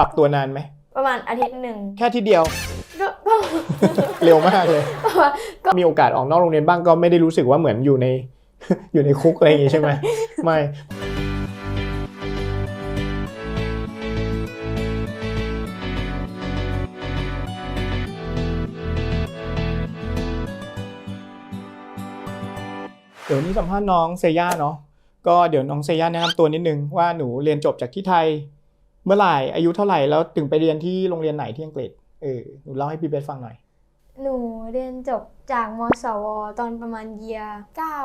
ปรับตัวนานไหม ประมาณอาทิตย์หนึ่งแค่ทีเดียว ก็ก็เร็วมากเลยก็มีโอกาสออกนอกโรงเรียนบ้างก็ไม่ได้รู้สึกว่าเหมือนอยู่ใน อยู่ในคุกอะไรอย่างงี้ใช่ไหมไม่เดี๋ยวนี้สัมภาษณ์น้องเซย่าเนาะก็เดี๋ยวน้องเซย่าแนะนำตัวนิดนึงว่าหนูเรียนจบจากที่ไทย เมื่อไหร่อายุเท่าไหร่แล้วถึงไปเรียนที่โรงเรียนไหนที่อังกฤษเออหนูเล่าให้พี่เบสฟังหน่อย หนูเรียนจบจากมสว ตอนประมาณเยียเก้า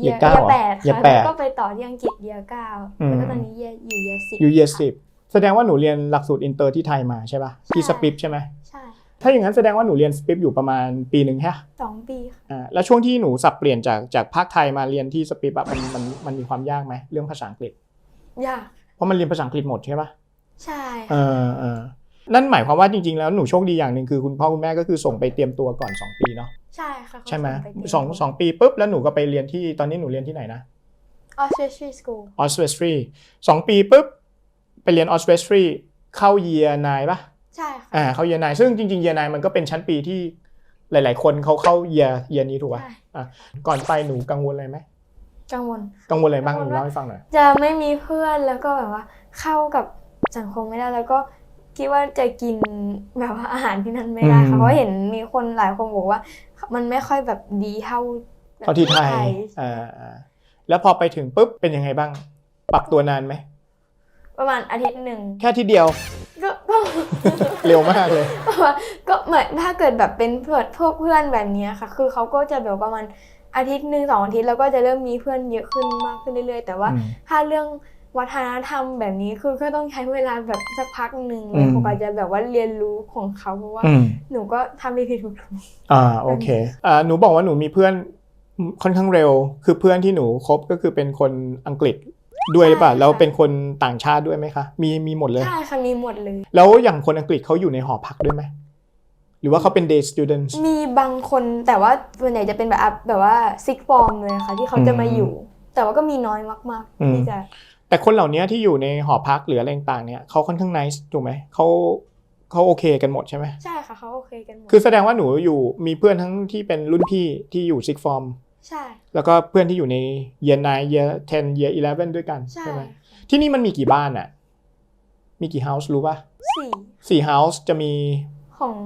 year เก้าเหรอแปด year ค่ะแปดแล้วก็ไปต่อที่อังกฤษเยียเก้าอืมแล้วก็ตอนนี้เยียอยู่เยียสิบอยู่ year สิบแสดงว่าหนูเรียนหลักสูตรอินเตอร์ที่ไทยมาใช่ปะที่สปิปใช่ไหมใช่ถ้าอย่างนั้นแสดงว่าหนูเรียนสปิปอยู่ประมาณปีหนึ่งฮะสองปีค่ะอ่าแล้วช่วงที่หนูสับเปลี่ยนจากจากภาคไทยมาเรียนที่สปิปอะมันมันมันมีความยากไหมเรื่องภาษาอังกฤษยากเพราะมันเรียนภาษาอังกฤษหมดใช่ปะ ใช่เอค่ะอเออนั่นหมายความว่าจริงๆ แล้วหนูโชคดีอย่างหนึ่งคือคุณพ่อคุณแม่ก็คือส่งไปเตรียมตัวก่อน 2 ปีเนาะใช่ค่ะเขาใช่ไหมส่ปเตรียสองสองปีปุ๊บแล้วหนูก็ไปเรียนที่ตอนนี้หนูเรียนที่ไหนนะออสเตรเลียสกูลออสเวสทรีสองปีปุ๊บไปเรียนออสเวสทรีเข้าเยียนายปะใช่ค่ะอ่าเข้าเยียนายซึ่งจริงๆเยียนายมันก็เป็นชั้นปีที่หลาย ๆ คนเขาเข้าเยียเยียนี้ถูกป่ะใช่อะก่อนไปหนูกังวลอะไรไหมกังวลกังวลอะไรบ้างหกังวลนูว่าเล่าให้ฟังหน่อยจะไม่มีเพื่อนแล้วก็แบบว่าเข้ากับ สังคมไม่ได้แล้วก็คิดว่าจะกินแบบว่าอาหารที่นั่นไม่ได้อืค่ะมเพราะเห็นมีคนหลายคนบอกว่า มันไม่ค่อยแบบดีเท่าแบบเข้าที่ไทยอ่าอ่าแล้วพอไปถึงปุ๊บเป็นยังไงบ้าง ปรับตัวนานไหมประมาณอาทิตย์หนึ่งแค่ทีเดียว ก็ก็เร็วมากเลย ก็เหมือนถ้าเกิดแบบเป็นเพื่อนพวกเพื่อนแบบเนี้ยค่ะ คือเขาก็จะแบบประมาณอาทิตย์หนึ่งสองอาทิตย์แล้วก็จะเริ่มมีเพื่อนเยอะขึ้นมากขึ้นเรื่อยๆ แต่ว่าอืมถ้าเรื่อง วัฒนธรรมแบบนี้คือก็ต้องใช้เวลาแบบสักพักหนึ่งเลอืยมผมอาจจะแบบว่าเรียนรู้ของเขาเพราะว่าอืมหนูก็ทำผิดๆถูกอ่าโอเคอ่าหนูบอกว่าหนูมีเพื่อนค่อนข้างเร็ว คือเพื่อนที่หนูคบก็คือเป็นคนอังกฤษด้วยหรือเปล่าแล้วเป็นคนต่างชาติด้วยไหมคะ มีมีหมดเลยๆใช่ค่ะมีหมดเลย แล้วอย่างคนอังกฤษเขาอยู่ในหอพักด้วยไหมหรือว่าเขาเป็น day students มีบางคนแต่ว่าส่วนใหญ่จะเป็นแบบแบบว่าซิกฟอร์มเลยค่ะที่เขาจะมาอยู่ แต่ว่าก็มีน้อยมากอืมๆที่จะ แต่คนเหล่านี้ที่อยู่ในหอพักหรืออะไรต่างๆเนี่ยเขาค่อนข้าง nice ถูกไหมเขาเขาโอเคกันหมดใช่ไหมใช่ค่ะเขาโอเคกันหมดคือแสดงว่าหนูอยู่มีเพื่อนทั้งที่เป็นรุ่นพี่ที่อยู่ six form ใช่ แล้วก็เพื่อนที่อยู่ใน year 9 year 10 year 11ด้วยกันใช่ไหมค่ะที่นี่มันมีกี่บ้านอะมีกี่ house รู้ป่ะสี่สี่ house จะมีของ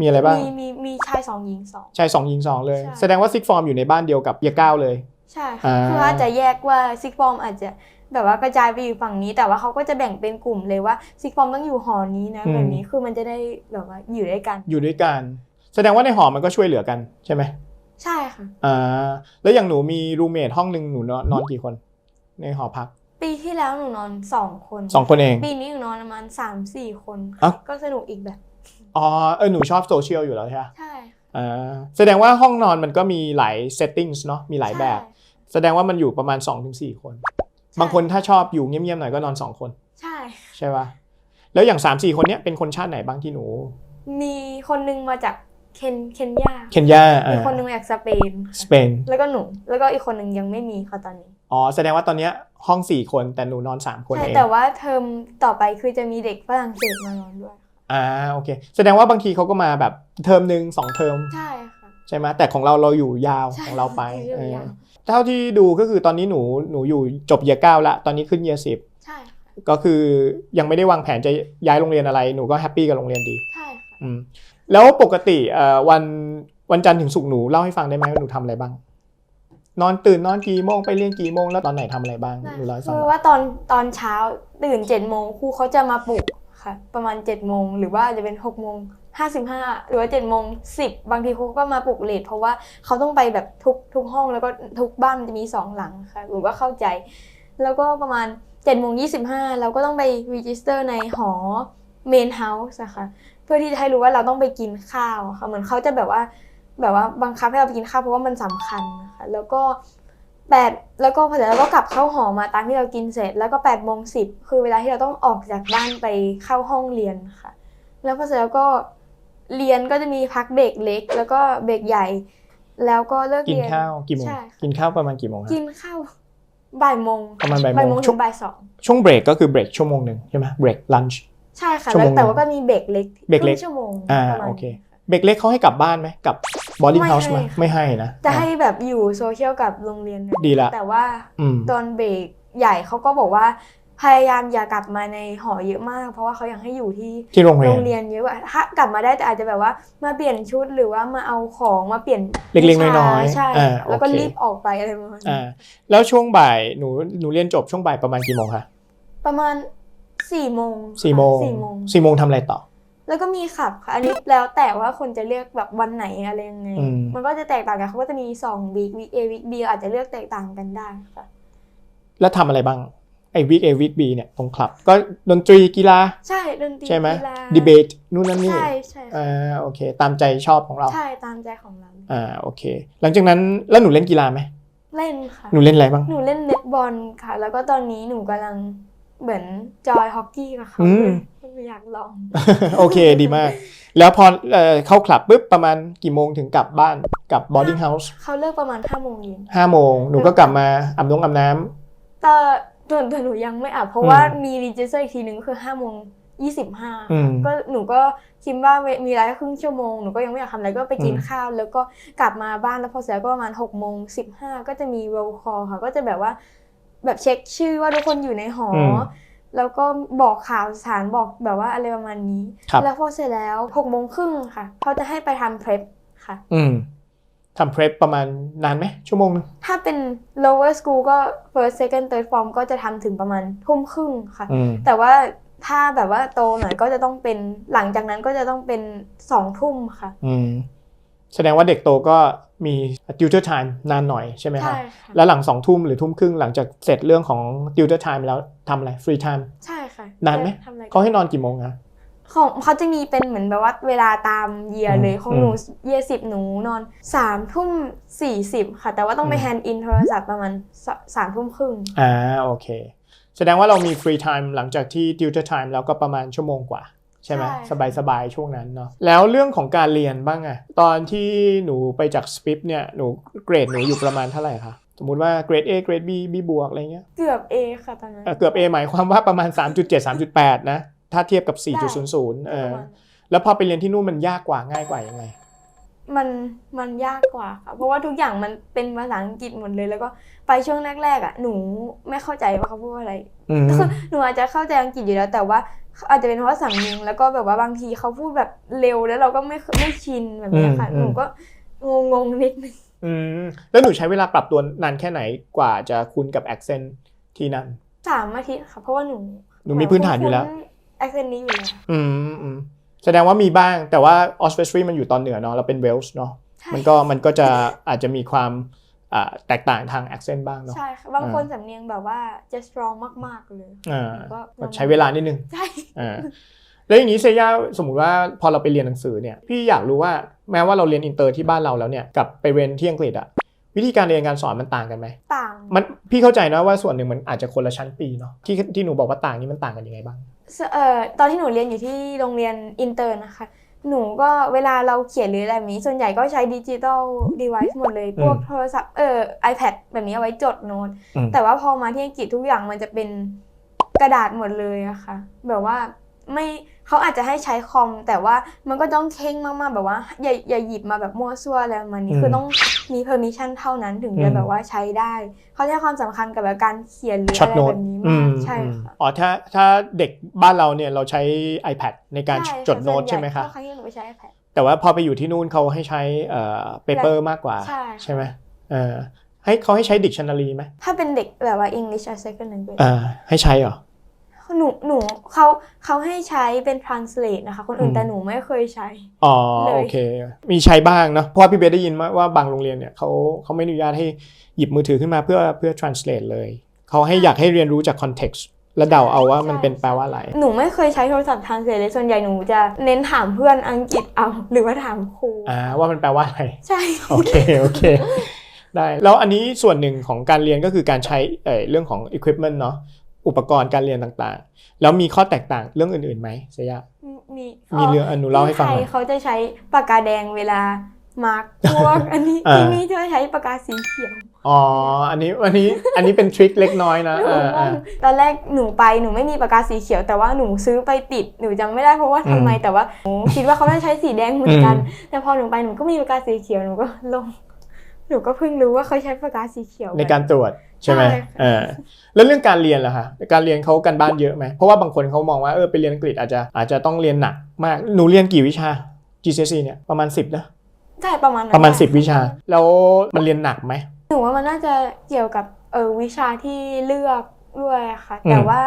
มีอะไรบ้างมีมีมีชายสองหญิงสองชายสองหญิงสองเลยใช่แสดงว่า six form อยู่ในบ้านเดียวกับ year 9เลย ใช่อ่าค่ะคืออาจจะแยกว่าซิกฟอร์มอาจจะ แบบว่ากระจายไปอยู่ฝั่งนี้ แต่ว่าเขาก็จะแบ่งเป็นกลุ่มเลยว่าซิกฟอร์มต้องอยู่หอนี้นะแบบนี้คือมันจะได้แบบว่าอยู่ด้วยกัน อยู่ด้วยกัน แสดงว่าในหอมันก็ช่วยเหลือกันใช่ไหมใช่ค่ะอ่าแล้วอย่างหนูมีรูเมทห้องหนึ่งหนูนอนนอนกี่คน ในหอพัก ปีที่แล้วหนูนอนสองคนสองคนเอง ปีนี้หนูนอนประมาณสามสี่คนเอ้าก็สนุกอีกแบบอ๋อเออหนูชอบโซเชียลอยู่แล้วใช่ไหมใช่อ่าแสดงว่าห้องนอนมันก็มีหลาย settings เนาะมีหลายแบบ แสดงว่ามันอยู่ประมาณ 2-4 คน บางคนถ้าชอบอยู่เงียบๆหน่อยก็นอน2คน ใช่ ใช่ปะแล้วอย่าง3-4คนเนี้ยเป็นคนชาติไหนบ้างที่หนู มีคนนึงมาจากเคนเคนยาเคนยาอีกคนนึงมาจากสเปน สเปน แล้วก็หนู แล้วก็อีกคนนึงยังไม่มีค่ะตอนนี้ อ๋อ แสดงว่าตอนเนี้ยห้อง4คนแต่หนูนอน3คนใช่เอง แต่ว่าเทอมต่อไปคือจะมีเด็กฝรั่งเศสมานอนด้วย อ่า โอเค แสดงว่าบางทีเขาก็มาแบบเทอมหนึ่งสองเทอม ใช่ค่ะ ใช่ไหมแต่ของเราเราอยู่ยาวใช่ของเราไปอยู่ เออยาวเท่าที่ดูก็คือตอนนี้หนูหนูอยู่จบเยียเก้าละตอนนี้ขึ้นเยียสิบใช่ค่ะก็คือยังไม่ได้วางแผนจะย้ายโรงเรียนอะไรหนูก็แฮปปี้กับโรงเรียนดีใช่ค่ะอืมแล้วปกติเอ่อวันวันจันทร์ถึงศุกร์หนูเล่าให้ฟังได้ไหมว่าหนูทำอะไรบ้าง นอนตื่นนอนกี่โมงไปเรียนกี่โมงแล้วตอนไหนทำอะไรบ้างหนูเล่าให้ฟังคืหอน่อยว่าตอนตอนเช้าตื่นเจ็ดโมงครูเขาจะมาปลุกค่ะ ประมาณเจ็ดโมงหรือว่าจะเป็นหกโมง ห้าสิบห้าหรือว่าเจ็ดโมงสิบบางทีครูก็มาปลุกเลทเพราะว่าเขาต้องไปแบบทุกทุกห้องแล้วก็ทุกบ้านมันจะมีสองหลังค่ะหรือว่าเข้าใจ แล้วก็ประมาณ7จ็ดโมงยีเราก็ต้องไปรีจิสเตอร์ในหอเมนเฮาส์อะคะเพื่อที่จะให้รู้ว่าเราต้องไปกินข้าวค่ะเหมือนเขาจะแบบว่าแบบว่าบังคับให้เราไปกินข้าวเพราะว่ามันสำคัญนะคะแล้วก็แปดแล้วก็พอเสร็จแล้วก็กลับเข้าหอมาตามที่เรากินเสร็จ แล้วก็แปดโมงสิบคือเวลาที่เราต้องออกจากบ้านไปเข้าห้องเรียนค่ะ แล้วพอเสร็จแล้วก็ เรียนก็จะมีพักเบรกเล็ก แล้วก็เบรกใหญ่ แล้วก็เลิกกินเรียน ข้าวกี่โมงใช่ค่ะ กินข้าวประมาณกี่โมงฮะกินข้าวบ่ายโมงประมาณบ่ายบ่ายโมโมงงช่ถึวง งบ่ายสองช่วงเบรกก็คือเบรกชั่วโมงหนึ่งใช่ไหมเบรกลันช์ ใช่ค่ะชั่วแล้โมวงแต่ว่าก็มีเบรกเล็กเบรกเล็ก คงชั่วโมงอ่าประมาณ โอเคนี้ค่ะเบรกเล็กเขาให้กลับบ้านไหมกับบอร์ดิ้งไม่เฮาส์ไหมให้ค่ะ ไม่ให้นะจะอ่าให้แบบอยู่โซเชียลกับโรงเรียนเลยดีละแต่ว่าอืม ตอนเบรกใหญ่เขาก็บอกว่า พยายามอย่ากลับมาในหอเยอะมาก เพราะว่าเขาอยากให้อยู่ที่ที่โรงเรียโรนงเรียนเยอะกว่าถ้ากลับมาได้แต่อาจจะแบบว่ามาเปลี่ยนชุดหรือว่ามาเอาของมาเปลี่ยนเล็กๆวิชาน้อยๆใช่อ่าแล้วก็โอเครีบออกไปอะไรประมาณนี้อ่าแล้วช่วงบ่ายหนูหนูเรียนจบช่วงบ่ายประมาณกี่โมงคะประมาณสี่โมงสี่โมงสี่โมงสี่โมงทำอะไรต่อ แล้วก็มีขับค่ะอันนี้แล้วแต่ว่าคนจะเลือกแบบวันไหนอะไรยังไงอืมมันก็จะแตกต่างกันเขาก็จะมีสองวีควีคเอวีคบีอาจจะเลือกแตกต่างกันได้ค่ะแล้วทำอะไรบ้าง ไอ้วีคเอวีคบีเนี่ยตรงคลับ ก็ดนตรีกีฬา ใช่ดนตรีใช่ไหมกีฬาดีเบตนู่นนั่นนี่ใช่ใช่ค่ะอ่าโอเค ตามใจชอบของเรา ใช่ตามใจของเราอ่าโอเค หลังจากนั้นแล้วหนูเล่นกีฬาไหมเล่นค่ะหนูเล่นอะไรบ้างหนูเล่นเน็ตบอลค่ะ แล้วก็ตอนนี้หนูกำลังเหมือนจอยฮอกกี้กับเขาอืมเลยอยากลอง โอเคดีมาก แล้วพอเอ่อเข้าคลับปุ๊บประมาณกี่โมงถึงกลับบ้านกลับบอร์ดิ้งเฮาส์เขาเลิกประมาณห้าโมงเย็นห้าโมงหนูก็กลับมาอาบน้ำอาบน้ำแต่ ตัวตัวหนูยังไม่อาบเพราะว่าอืมมีรีจิสเตอร์อีกทีหนึ่งคือห้าโมงยี่สิบห้าอืมก็หนูก็คิดว่ามีเวลาแค่ครึ่งชั่วโมงหนูก็ยังไม่อยากทำอะไรก็ไปกินอืมข้าวแล้วก็กลับมาบ้านแล้วพอเสร็จแล้วก็ประมาณหกโมงสิบห้าก็จะมีโรลคอลค่ะ ก็จะแบบว่า แบบเช็คชื่อว่าทุกคนอยู่ในหออมแล้วก็บอกข่าวสารบอกแบบว่าอะไรประมาณนี้ครับแล้วพอเสร็จแล้วหกโมงครึ่งค่ะเขาจะให้ไปทำเพลฟค่ะอืม ทำเพรสประมาณนานไหมชั่วโมงนึงถ้าเป็น lower school ก็ first second third form ก็จะทำถึงประมาณทุ่มครึ่งค่ะอืมแต่ว่าถ้าแบบว่าโตหน่อยก็จะต้องเป็นหลังจากนั้นก็จะต้องเป็นสองทุ่มค่ะอืมแสดงว่าเด็กโตก็มี tutor time นานหน่อยใช่ไหมคะใช่ค่ะแล้วหลังสองทุ่มหรือทุ่มครึ่งหลังจากเสร็จเรื่องของ tutor time แล้วทำอะไร free time ใช่ค่ะ นานไหมทำอะไรเขาให้นอนกี่โมงคะ ของเขาจะมีเป็นเหมือนแบบว่าเวลาตามเยียอืมเลยของหนูอืมเยียสิบหนูนอนสามทุ่มสี่สิบค่ะ แต่ว่าต้องไปอืมแฮนด์อินโทรศัพท์ประมาณสสามทุ่มครึ่งอ่าโอเค แสดงว่าเรามี free time หลังจากที่ tutor time แล้วก็ประมาณชั่วโมงกว่าใช่ไหมสบายสบายๆช่วงนั้นเนาะแล้วเรื่องของการเรียนบ้างอะตอนที่หนูไปจาก SPIP เนี่ยหนูเกรดหนูอยู่ประมาณเท่าไหร่คะสมมุติว่าเกรด A เกรด B B บวกอะไรเงี้ย เกือบเอค่ะตอนนั้นเอ่อเกือบ A หมายความว่าประมาณ 3.7 3.8 นะ ถ้าเทียบกับ 4.00เอประอมาณแล้วพอไปเรียนที่นู่นมันยากกว่าง่ายกว่ายังไง มันมันยากกว่าค่ะเพราะว่าทุกอย่างมันเป็นภาษาอังกฤษหมดเลย แล้วก็ไปช่วงแรกๆอะหนูไม่เข้าใจว่าเขาพูดว่าอะไรอืมคือหนูอาจจะเข้าใจอังกฤษอยู่แล้ว แต่ว่าอาจจะเป็นเพราะว่าสำเนียงแล้วก็แบบว่าบางทีเขาพูดแบบเร็วแล้วเราก็ไม่ไม่ชินแบบนี้ค่ะอืมหนูก็งงๆนิดนึงอืมแล้วหนูใช้เวลาปรับตัวนานแค่ไหนกว่าจะคุ้นกับ accent ที่นั่นสามอาทิตย์ค่ะเพราะว่าหนูหนูมีพื้นฐานอยู่แล้ว แอคเซนต์นี้อยู่แล้วอืมอืมแสดงว่ามีบ้าง แต่ว่าออสเตรเลียมันอยู่ตอนเหนือเนาะเราเป็นเวลส์เนาะใช่มันก็มันก็จะอาจจะมีความอ่าแตกต่างทาง accent บ้างเนาะใช่ค่ะบางคนสำเนียงแบบว่าจะ strong มาก ๆ เลยอ่าก็แบบใช้เวลานิดนึง ใช่อ่าแล้วอย่างนี้เซย่าสมมุติว่าพอเราไปเรียนหนังสือเนี่ยพี่อยากรู้ว่าแม้ว่าเราเรียนอินเตอร์ที่บ้านเราแล้วเนี่ยกับไปเรียนที่อังกฤษอะวิธีการเรียนการสอนมันต่างกันไหมต่างมันพี่เข้าใจนะว่าส่วนหนึ่งมันอาจจะคนละชั้นปีเนาะที่ที่หนูบอกว่าต่างนี่มันต่างกันยังไงบ้าง เอ่อตอนที่หนูเรียนอยู่ที่โรงเรียนอินเตอร์นะคะ หนูก็เวลาเราเขียนหรืออะไรแบบนี้ ส่วนใหญ่ก็ใช้ดิจิตอลเดเวิ์หมดเลย พวกอืมโทรศัพท์เอ่อ iPad แบบนี้เอาไว้จดโน้ต อืม แต่ว่าพอมาที่อังกฤษทุกอย่างมันจะเป็นกระดาษหมดเลยอะค่ะ แบบว่า ไม่เขาอาจจะให้ใช้คอม แต่ว่ามันก็ต้องเข่งมากๆแบบว่าอย่าอย่าหยิบมาแบบมั่วซั่วอะไรประมาณนี้อืมคือต้องมี permission เท่านั้นถึงอืจะมแบบว่าใช้ได้ เขาให้ความสำคัญกับแบบการเขียนหรือช็อตอะไรโน้แบตบนี้อืมากมใช่อืมค่ะอ๋อถ้าถ้าเด็กบ้านเราเนี่ยเราใช้ iPad ในการใช่จดโน้ตส่วใช่ไหมคะก็ครั้งที่หนูไปใช้ iPad แต่ว่าพอไปอยู่ที่นู่นเขาให้ใช้เอ่อ paper มากกว่าใช่ใช่ไหมเออให้เขาให้ใช้ dictionary ไหมถ้าเป็นเด็กแบบว่า English as second language อ่าให้ใช้เหรอ หนูหนูเขาเขาให้ใช้เป็น translate นะคะ คนอื่อืนมแต่หนูไม่เคยใช้ อ๋อเลย โอเค มีใช้บ้างเนาะเพราะว่าพี่เบสได้ยินมาว่าบางโรงเรียนเนี่ยเขาเขาไม่อนุญาตให้หยิบมือถือขึ้นมาเพื่อเพื่อ translate เลย เขาให้อยากให้เรียนรู้จาก context และเดาเอาว่ามันเป็นแปลว่าอะไร หนูไม่เคยใช้โทรศัพท์ translate เลยส่วนใหญ่หนูจะเน้นถามเพื่อนอังกฤษเอาหรือว่าถามครูอ่าว่ามันแปลว่าอะไร ใช่ โอเค โอเค ได้ แล้วอันนี้ส่วนหนึ่งของการเรียนก็คือการใช้เอ่อเรื่องของ equipment เนาะ อุปกรณ์การเรียนต่างๆ แล้วมีข้อแตกต่างเรื่องอื่นๆไหมเซย่ามีมีเรื่องอันหนูเล่าให้ฟังหน่อยที่ไทยเขาจะใช้ปากกาแดงเวลามาร์กพวกอันนี้อ่าที่นี่จะใช้ปากกาสีเขียวอ๋ออันนี้อันนี้อันนี้เป็นทริคเล็กน้อยนะหนูเอองเองอตอนแรกหนูไปหนูไม่มีปากกาสีเขียว แต่ว่าหนูซื้อไปติดหนูจำไม่ได้เพราะว่าทำไมอืมแต่ว่าหนูคิดว่าเขาน่าจะใช้สีแดงเหมือนกันอืมแต่พอหนูไปหนูก็มีปากกาสีเขียวหนูก็ลงหนูก็เพิ่งรู้ว่าเขาใช้ปากกาสีเขียวในการตรวจ ใช่ไหมใช่ค่ะเออแล้วเรื่องการเรียนล่ะคะการเรียนเขากันบ้านเยอะไหมเพราะว่าบางคนเขามองว่าเออไปเรียนอังกฤษอาจจะอาจจะต้องเรียนหนักมากหนูเรียนกี่วิชา GCSE เนี่ยประมาณ 10นะใช่ประมาณนั้นประมาณแหล10 วิชา แล้วมันเรียนหนักไหมหนูว่ามันน่าจะเกี่ยวกับเออวิชาที่เลือกด้วยค่ะอืมแต่ว่า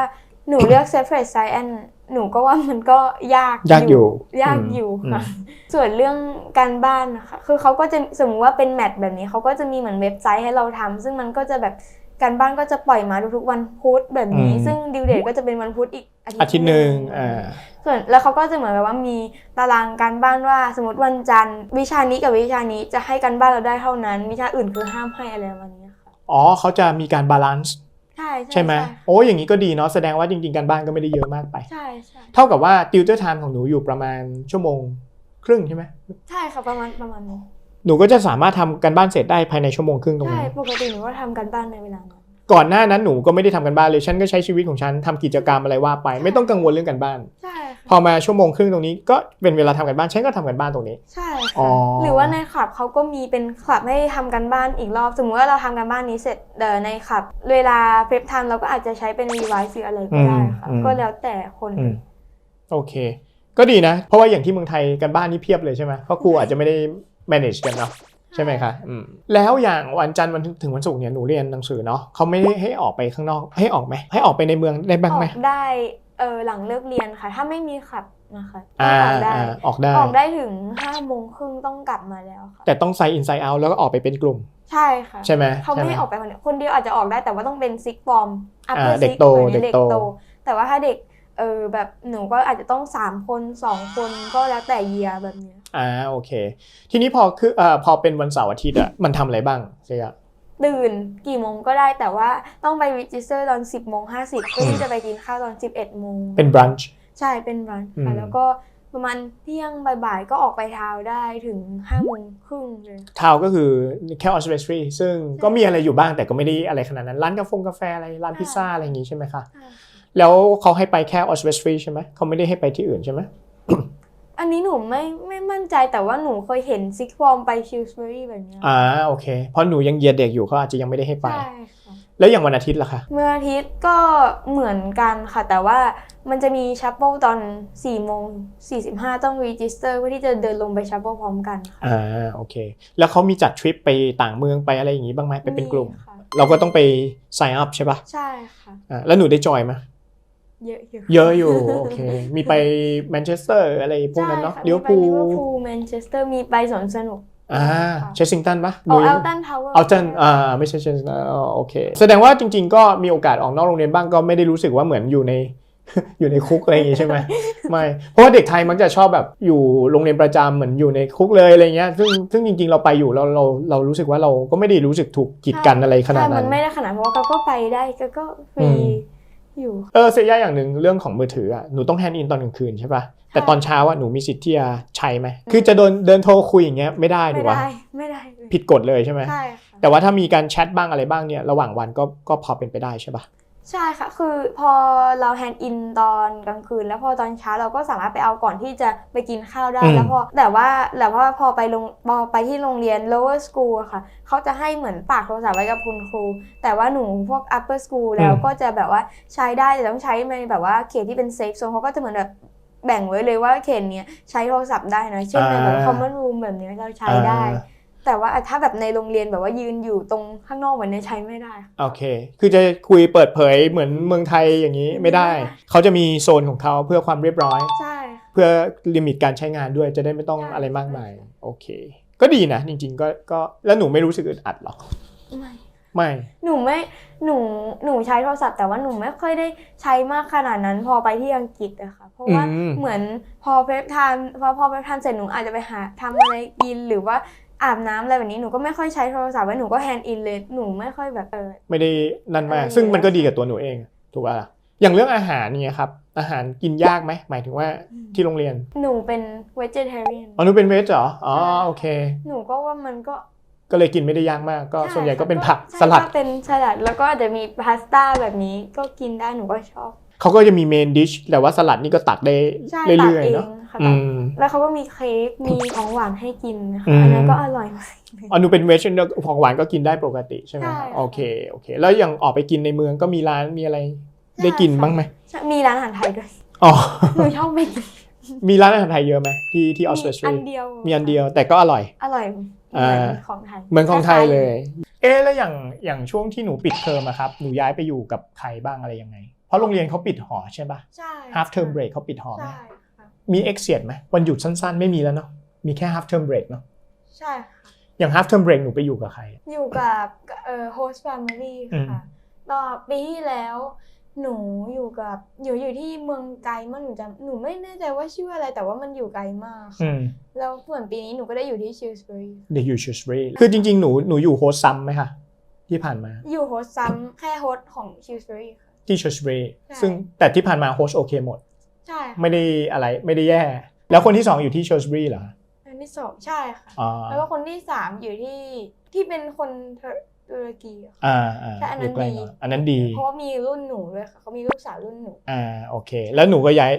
หนูเลือก separate science หนูก็ว่ามันก็ยากยากอยู่ ยากอืมอยู่ค่ะอืมส่วนเรื่องการบ้านนะคะ คือเขาก็จะสมมติว่าเป็นแมทแบบนี้เขาก็จะมีเหมือนเว็บไซต์ให้เราทำซึ่งมันก็จะแบบ การบ้านก็จะปล่อยมาทุกๆวันพุธแบบนี้ ซึ่งดิวเดทก็จะเป็นวันพุธอีกอาทิตย์หนึ่งอ่าอ่าส่วนแล้วเขาก็จะเหมือนแบบว่ามีตารางการบ้านว่า สมมติวันจันทร์ วิชานี้กับวิชานี้จะให้การบ้านเราได้เท่านั้น วิชาอื่นคือห้ามให้อะไรประมาณนี้ค่ะอ๋อเขาจะมีการบาลานซ์ใช่ใช่ไหมโอ้อย่างนี้ก็ดีเนาะแสดงว่าจริง ๆ การบ้านก็ไม่ได้เยอะมากไปใช่ใช่เท่ากับว่าติวเตอร์ไทม์ของหนูอยู่ประมาณชั่วโมง ครึ่งใช่ไหมใช่ค่ะประมาณประมาณนี้ หนูก็จะสามารถทำการบ้านเสร็จได้ภายในชั่วโมงครึ่งตรงใช่นี้ ปกติหนูก็ทำการบ้านในเวลานั้นก่อนหน้านั้นหนูก็ไม่ได้ทำกันบ้านเลย ฉันก็ใช้ชีวิตของฉันทำกิจกรรมอะไรว่าไป ไม่ต้องกังวลเรื่องกันบ้าน ใช่พอค่ะมาชั่วโมงครึ่งตรงนี้ก็เป็นเวลาทำกันบ้าน ฉันก็ทำกันบ้านตรงนี้ ใช่อ๋อ ค่ะหรือว่าในคลับเขาก็มีเป็นคลับให้ทำการบ้านอีกรอบ สมมติว่าเราทำการบ้านนี้เสร็จเดี๋ยวในคลับ เวลาเพปไทม์เราก็อาจจะใช้เป็นรีไวซ์หรืออะไรก็ได้ค่ะอืม ก็แล้วแต่คนอืมโอเค ก็ดีนะ เพราะว่าอย่างที่เมืองไทยกันบ้านนี่เพียบเลยใช่ไหมเพราะครูอาจจะไม่ได้ manage กันเนาะใช่ไหมคะอืมแล้วอย่างวันจันทร์วันถึงวันศุกร์เนี่ยหนูเรียนหนังสือเนาะเขาไม่ได้ให้ออกไปข้างนอกให้ออกไหมให้ออกไปในเมืองได้บ้างอไหมอกได้เออหลังเลิกเรียนค่ะ ถ้าไม่มีคลับนะคะอ่าออกได้อ่าออกได้ออกได้ถึงห้าโมงครึ่งต้องกลับมาแล้วค่ะแต่ต้องใส่ inside out แล้วก็ออกไปเป็นกลุ่ม ใช่ค่ะใช่ไหมเขาไม่ช่ให้หออกไปคนเดียวคนเดียวอาจจะออกได้แต่ว่าต้องเป็นซิกฟอร์มอ่า upper เด็ก sick โตแบบนี้เด็กโต แต่ว่าถ้าเด็กเออแบบหนูก็อาจจะต้องสามคนสองคนก็แล้วแต่เยียแบบเนี้ย อ่าโอเค ทีนี้พอคือเอ่อพอเป็นวันเสาร์อาทิตย์อะมันทำอะไรบ้างเสียตื่นกี่โมงก็ได้แต่ว่าต้องไปรีจิสเตอร์ตอน 10โมง50เพื่อที่จะไปกินข้าวตอน 11โมงเป็น brunch ใช่เป็นรันอืค่ะมแล้วก็ประมาณเที่ยงบ่ายๆก็ออกไปทาวน์ได้ถึง5โมงครึ่งเลยทาวก็คือแค่ออสเตรเลียซึ่งก็มีอะไรอยู่บ้างแต่ก็ไม่ได้อะไรขนาดนั้น ร้านกาแฟกาแฟอะไรร้านพิซซ่าอะไรอย่างงี้ใช่ไหมคะใช่แล้วเขาให้ไปแค่ออสเตรเลียใช่ไหมเขาไม่ได้ให้ไปที่อื่นใช่ไหม อันนี้หนูไม่ไม่มั่นใจแต่ว่าหนูเคยเห็นซิกฟอร์มไปชิลส์เบอรี่แบบเนี้ยอ่าโอเค เพราะหนูยังเยียเด็กอยู่เขาอาจจะยังไม่ได้ให้ไป ใช่ค่ะแล้วอย่างวันอาทิตย์ล่ะคะเมื่ออาทิตย์ก็เหมือนกันค่ะ แต่ว่ามันจะมีชัปเปิลตอน4โมง45ต้องรีจิสเตอร์เพื่อที่จะเดินลงไปชัปเปิลพร้อมกันค่ะอ่าโอเค แล้วเขามีจัดทริปไปต่างเมืองไปอะไรอย่างงี้บ้างไหมไปเป็นกลุ่ม ค่ะเราก็ต้องไป sign up ใช่ปะใช่ค่ะอ่าแล้วหนูได้จอยไหม เยอะอยู่เยอะอยู่โอเค มีไปแมนเชสเตอร์อะไรพวกนั้นเนาะใช่ค่ลิเวอร์พูมีไปลิเวอร์ลพูลแมนเชสเตอร์มีไปสวนสนุกอ่าค่ะเชสซิงตันปะเอาหเอยังลตันทาวเวอร์เอาเจนอ่าไม่ใช่เชนอ่าโอเค แสดงว่าจริง ๆ ก็มีโอกาสออกนอกโรงเรียนบ้างก็ไม่ได้รู้สึกว่าเหมือนอยู่ในอยู่ในคุกอะไรอย่างงี้ใช่ไหมไม่เพราะว่าเด็กไทยมักจะชอบแบบอยู่โรงเรียนประจำเหมือนอยู่ในคุกเลยอะไรเงี้ยซึ่งซึ่งจริงๆเราไปอยู่เราเราเรารู้สึกว่าเราก็ไม่ได้รู้สึกถูกกีดกันอะไรขนาดใช่นั้มันนไม่ได้ขนาดเพราะว่าเขาก็ไปได้ก็ก็ฟรี อืมอยู่ เออเสียยาอย่างหนึ่งเรื่องของมือถืออะหนูต้องแฮนด์อินตอนกลางคืนใช่ปะแต่ตอนเช้าอะหนูมีสิทธิ์ที่จะใช้ไหมคือจะเดินเดินโทรคุยอย่างเงี้ยไม่ได้ถูไม่กปะได้ไม่ได้เลยผิดกฎเลยใช่ไหมใช่ค่ะแต่ว่าถ้ามีการแชทบ้างอะไรบ้างเนี่ยระหว่างวันก็ก็พอเป็นไปได้ใช่ปะ ใช่ค่ะ คือพอเราแฮนด์อินตอนกลางคืน แล้วพอตอนเช้าเราก็สามารถไปเอาก่อนที่จะไปกินข้าวได้อืมแล้วพอแต่ว่าแต่ว่าพอไปลงพอไปที่โรงเรียน lower school อะค่ะเขาจะให้เหมือนฝากโทรศัพท์ไว้กับคุณครู แต่ว่าหนูพวก upper school แล้วก็จะแบบว่าใช้ได้แต่ต้องใช้ในแบบว่าเขตที่เป็น safe zone เขาก็จะเหมือนแบบแบ่งไว้เลยว่าเขตเนี้ยใช้โทรศัพท์ได้นะเช่นในแบบ common room แบบเนี้ยเราใช้ได้อ่า แต่ว่าถ้าแบบในโรงเรียนแบบว่ายืนอยู่ตรงข้างนอกแบบเนี้ยใช้ไม่ได้ค่ะโอเค คือจะคุยเปิดเผยเหมือนเมืองไทยอย่างนี้ไม่ได้ไม่ได้เขาจะมีโซนของเขาเพื่อความเรียบร้อย ใช่ค่ะเพื่อลิมิตการใช้งานด้วยจะได้ไม่ต้องใช่อะไรมากมาย โอเค ก็ดีนะ จริง ๆ ก็ก็แล้วหนูไม่รู้สึกอึดอัดหรอไม่ไม่ หนูไม่ หนู หนูใช้โทรศัพท์แต่ว่าหนูไม่ค่อยได้ใช้มากขนาดนั้น พอไปที่อังกฤษอะค่ะ เพราะว่าอืมเหมือนพอเพลทานพอพอเพลทานเสร็จหนูอาจจะไปหาทำอะไรกินหรือว่า อาบน้ำอะไรแบบนี้หนูก็ไม่ค่อยใช้โทรศัพท์ไว้หนูก็แฮนด์อินเลยหนูไม่ค่อยแบบเออ ไม่ได้นั่นมากเออซึ่งมันก็ดีกับตัวหนูเองถูกป่ะล่ะอย่างเรื่องอาหารเนี่ยครับ อาหารกินยากไหมหมายถึงว่าที่โรงเรียนหนูเป็น vegetarian อ๋อหนูเป็นเวจเหรออ๋อโอเค หนูก็ว่ามันก็ก็เลยกินไม่ได้ยากมากก็ช่ส่วนใหญ่ก็เป็นค่ะผักใช่สลัดก็เป็นสลัดแล้วก็อาจจะมีพาสต้าแบบนี้ก็กินได้หนูก็ชอบเขาก็จะมีเมนดิชแต่ว่าสลัดนี่ก็ตักได้ใช่เรื่อยตักๆเนาะ ค่ะอืตักมแล้วเขาก็มีเค้ก มีของหวานให้กินนะอืคะมอันนั้นก็อร่อยมากอ๋อหนูเป็นเวจของหวานก็กินได้ปกติใช่ไหมใช่ค่ะโอเค โอเค แล้วอย่างออกไปกินในเมืองก็มีร้านมีอะไรได้กินบ้างไหมใช่มีร้านอาหารไทยด้วย อ๋อหนูชอบไปกินมีร้านอาหารไทยเยอะไหมที่ที่ออสเตรมีอันเลียเดียวมีอันเดียวแต่ก็อร่อย อร่อยอ่าเหมือนของไทยเหมือนของไทยเลยคเอ๊ะแล้วอย่างอย่างช่วงที่หนูปิดเทอมอะครับหนูย้ายไปอยู่กับใครบ้างอะไรยังไง เพราะโรงเรียนเขาปิดหอใช่ปะใช่ half term break เขาปิดหอไหม ใช่ค่ะมี exit ไหมวันหยุดสั้นๆ ไม่มีแล้วเนาะมีแค่ half term break เนาะใช่ค่ะ อย่าง half term break หนูไปอยู่กับใครอะอยู่กับเอ่อ host family อืมค่ะต่อปีที่แล้วหนูอยู่กับอยู่อยู่ที่เมืองไกลมากหนูจำหนูไม่แน่ใจว่าชื่ออะไรแต่ว่ามันอยู่ไกลมากค่ะอืมแล้วเหมือนปีนี้หนูก็ได้อยู่ที่ชิลส์บุรีเด็กอยู่ชูสเบรีคือจริงๆ หนูหนูอยู่โฮสซัมไหมคะที่ผ่านมา อยู่โฮสต์ซ้ำแค่โฮสต์ของชิลส์บุรีค่ะที่ชูสเบรีใช่ซึ่งแต่ที่ผ่านมาโฮสโอเคหมด ใช่ค่ะไม่ได้อะไรไม่ได้แย่ แล้วคนที่สองอยู่ที่ชูสเบรีเหรออันที่สองใช่ค่ะอ๋อแล้วก็คนที่สามอยู่ที่ที่เป็นคนตุรกีอะค่ะ อ่าอ่าแต่อันนั้นยู่ใกล้ดีหน่อยอันนั้นดีเพราะว่ามีรุ่นหนูด้วยค่ะเขามีลูกสาวรุ่นหนูอ่าโอเค แล้วหนูก็ย้าย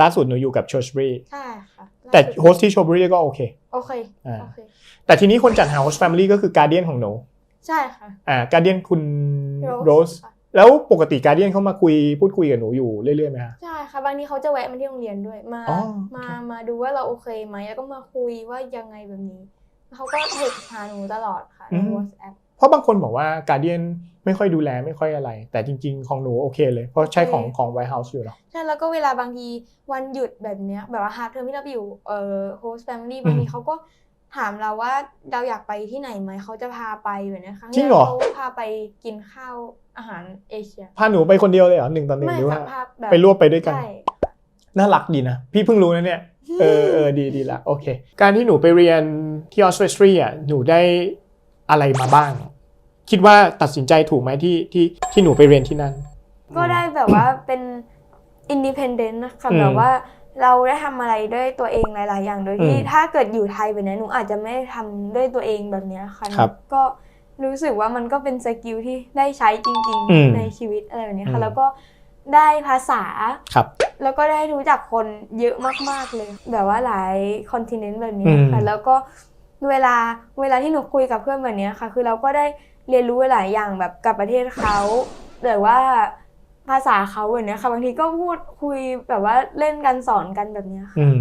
ล่าสุดหนูอยู่กับชูสเบรีใช่ค่ะแต่ล่าสุดโฮสที่ชูสเบรีก็โอเค โอเคอ่า โอเค แต่ทีนี้คนจัดหา host family ก็คือการเดียนของหนูใช่ค่ะอ่าการเดียนคุณโรสค่ะ แล้วปกติการเดียนเขามาคุยพูดคุยกับหนูอยู่เรื่อยๆไหมคะ ใช่ค่ะบางทีเขาจะแวะมาที่โรงเรียนด้วยมาอ๋อมาโอเค มาดูว่าเราโอเคไหมแล้วก็มาคุยว่ายังไงแบบนี้เขาก็เทคหาหนูตลอดค่ะใน WhatsApp เพราะบางคนบอกว่าการเดียนไม่ค่อยดูแลไม่ค่อยอะไร แต่จริง ๆ ของหนูโอเคเลย เพราะใช้ของโอเคของ White House อยู่เนาะใช่แล้วก็เวลาบางทีวันหยุดแบบเนี้ยแบบว่าฮาร์เทอมที่เราไปอยู่เอ่อโฮสต์แฟมิลี่บางทีเขาก็ ถามเราว่าเราอยากไปที่ไหนไหมเขาจะพาไปแบบเนี้ยครั้งจริที่งเหรอ เขาพาไปกินข้าวอาหารเอเชียพาหนูไปคนเดียวเลยเหรอหนึ่งต่อหนึ่งไม่หรือค่ะว่าพาแบบไปรวบไปด้วยกัน ใช่ น่ารักดีนะ พี่เพิ่งรู้นะเนี่ย เออเออดีดีละโอเค การที่หนูไปเรียนที่ออสเตรเลียหนูได้อะไรมาบ้าง คิดว่าตัดสินใจถูกไหมที่ที่ที่หนูไปเรียนที่นั่น ก็ได้แบบว่าเป็นอินดิเพนเดนต์นะคะอืม แบบว่า เราได้ทำอะไรด้วยตัวเองหลาย ๆ อย่าง โดยที่อืมถ้าเกิดอยู่ไทยแบบนี้หนูอาจจะไม่ได้ทำด้วยตัวเองแบบเนี้ยค่ะครับก็รู้สึกว่ามันก็เป็นสกิลที่ได้ใช้จริงอืมๆในชีวิตอะไรแบบนี้อืค่ะมแล้วก็ได้ภาษาครับแล้วก็ได้รู้จักคนเยอะมาก ๆ เลย แบบว่าหลายคอนติเนนต์แบบนี้อืมค่ะแล้วก็เวลาเวลาที่หนูคุยกับเพื่อนแบบนี้ค่ะ คือเราก็ได้เรียนรู้หลายอย่างแบบกับประเทศเขาหรือว่า ภาษาเขาแบบนี้ค่ะ บางทีก็พูดคุยแบบว่าเล่นกันสอนกันแบบนี้ค่ะอืม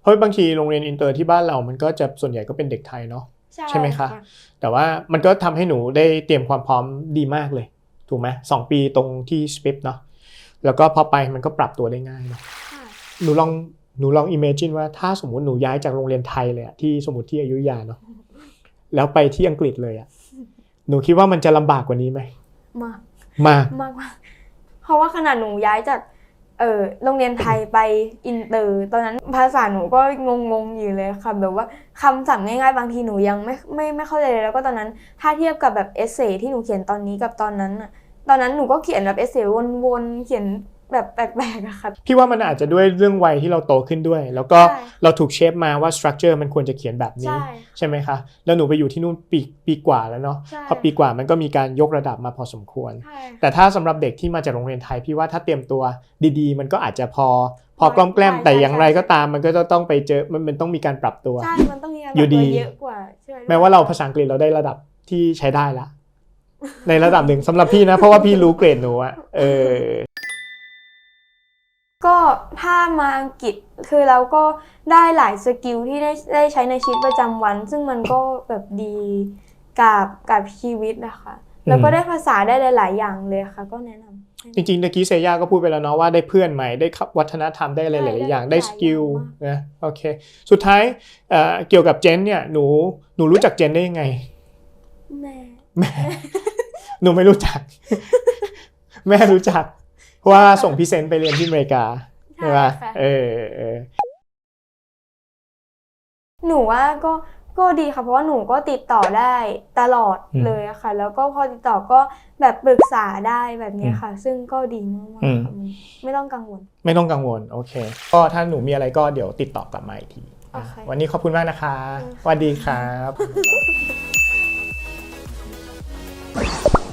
เพราะบางทีโรงเรียนอินเตอร์ที่บ้านเรามันก็จะส่วนใหญ่ก็เป็นเด็กไทยเนาะใช่ไหมคะ แต่ว่ามันก็ทำให้หนูได้เตรียมความพร้อมดีมากเลย ถูกไหมสองปีตรงที่สปิปเนาะแล้วก็พอไปมันก็ปรับตัวได้ง่ายเนาะค่ะหนูลองหนูลองอิมเมจินว่าถ้าสมมติหนูย้ายจากโรงเรียนไทยเลยอะที่สมมติที่อยุธยาเนาะแล้วไปที่อังกฤษเลยอะหนูคิดว่ามันจะลำบากกว่านี้ไหมมากมากมากมาก เพราะว่าขนาดหนูย้ายจากเออโรงเรียนไทยไปอินเตอร์ตอนนั้นภาษาหนูก็งงๆอยู่เลยค่ะแบบว่าคำศัพท์ง่ายๆบางทีหนูยังไม่ไม่ไม่เข้าใจเลยแล้วก็ตอนนั้น ถ้าเทียบกับแบบเอเซที่หนูเขียนตอนนี้กับตอนนั้นอะตอนนั้นหนูก็เขียนแบบเอเซวนๆเขียน แบบแปลกๆอะค่ะ พี่ว่ามันอาจจะด้วยเรื่องวัยที่เราโตขึ้นด้วย แล้วก็ใช่เราถูกเชฟมาว่าสตรัคเจอร์มันควรจะเขียนแบบนี้ ใช่ใช่ไหมคะ แล้วหนูไปอยู่ที่นู่นปีปีกว่าแล้วเนาะใช่พอปีกว่ามันก็มีการยกระดับมาพอสมควรใช่ค่ะแต่ถ้าสำหรับเด็กที่มาจากโรงเรียนไทย พี่ว่าถ้าเตรียมตัวดีๆ มันก็อาจจะพอ พอกล้อมแกล้มใช่แต่อย่างไรใช่ก็ตามมันก็จะต้องไปเจอมันมันต้องมีการปรับตัวใช่มันต้องมีอะไรอยู่ดีเยอะกว่าใช่ไหแม้ว่าเราภาษาอังกฤษเราได้ระดับที่ใช้ได้ละในระดับหนึ่งสำหรับพี่นะเพราะว่าพี่รู้เกรดหนูอะเออ ก็ถ้ามาอังกฤษคือเราก็ได้หลายสกิลที่ได้ได้ใช้ในชีวิตประจำวัน ซึ่งมันก็แบบดีกับกับชีวิตนะคะ แล้วก็ได้ภาษาได้หลาย ๆ อย่างเลยค่ะ ก็แนะนำ จริงๆตะกี้เซย่าก็พูดไปแล้วเนาะว่าได้เพื่อนใหม่ได้ครับวัฒนธรรมได้อะไรหลายๆอย่างได้สกิลนะโอเค สุดท้ายเอ่อเกี่ยวกับเจนเนี่ยหนูหนูรู้จักเจนได้ยังไง แม่ แม่ หนูไม่รู้จัก แม่รู้จัก ว่าส่งพิเศษไปเรียนที่อเมริกาใช่ไหมค่ะ เออเออ หนูว่าก็ก็ดีค่ะเพราะว่าหนูก็ติดต่อได้ตลอดเลยค่ะ แล้วก็พอติดต่อก็แบบปรึกษาได้แบบนี้ค่ะ ซึ่งก็ดีมากๆค่ะไม่ต้องกังวล ไม่ต้องกังวล โอเค ก็ถ้าหนูมีอะไรก็เดี๋ยวติดต่อกลับมาอีกทีวันนี้ขอบคุณมากนะคะะสวัสดีครับ